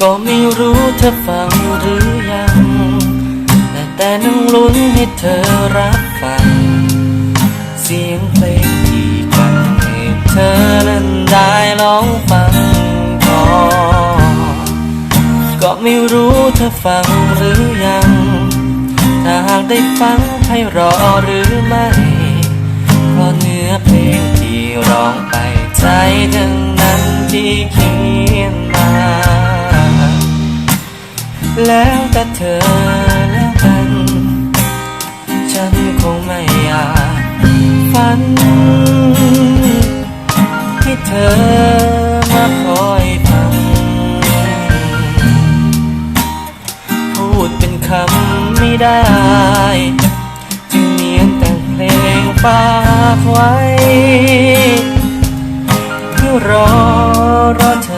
ก็ไม่รู้เธอฟังหรือยัง แต่แต่นั่งลุ้นให้เธอรับฟัง เสียงเพลงที่กันให้เธอนั้นได้ลองฟังก่อนก็ไม่รู้เธอฟังหรือยัง ถ้าหากได้ฟังให้รอหรือไม่ เพราะเนื้อเพลง แล้วแต่เธอแล้วกัน ฉันคงไม่อยากฝันให้เธอมาคอยฟัง พูดเป็นคำไม่ได้ จึงเนียนแต่งเพลงฝากไว้เพื่อรอรอเธอ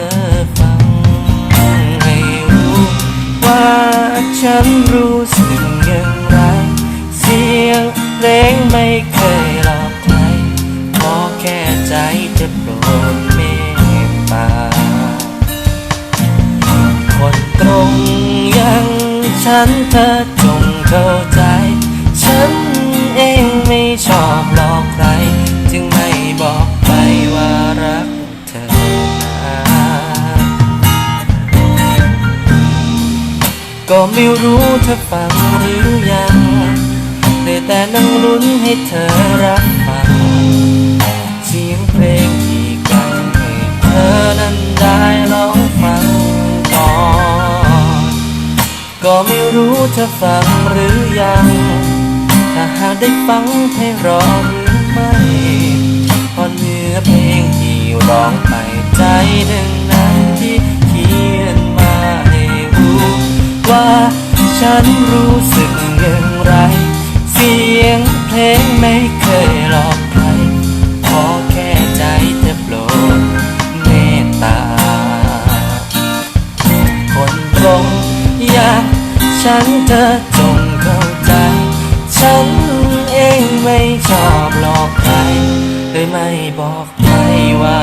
นรู้สึกอย่างไร เสียงเพลงไม่เคยหลอกใครขอแค่ใจจะโปรดเมตตา คนตรงอย่างฉันเธอจงเข้าใจ ฉันเองไม่ชอบหลอกใคร ก็ไม่รู้เธอฟังหรือยังได้แต่นั่งลุ้นให้เธอรับฟังเสียงเพลงที่กันให้เธอนั้นได้ลองฟังก่อนก็ไม่รู้เธอฟังหรือยัง ถ้าหากได้ฟังให้รอหรือไม่พราะเนื้อเพลงที่ร้องไป ฉันรู้สึกอย่างไร เสียงเพลงไม่เคยหลอกใคร ขอแค่ใจเธอโปรดเมตตา คนตรงอยางฉันเธอจงเข้าใจ ฉันเองไม่ชอบหลอกใครเลยไม่บอกใครว่า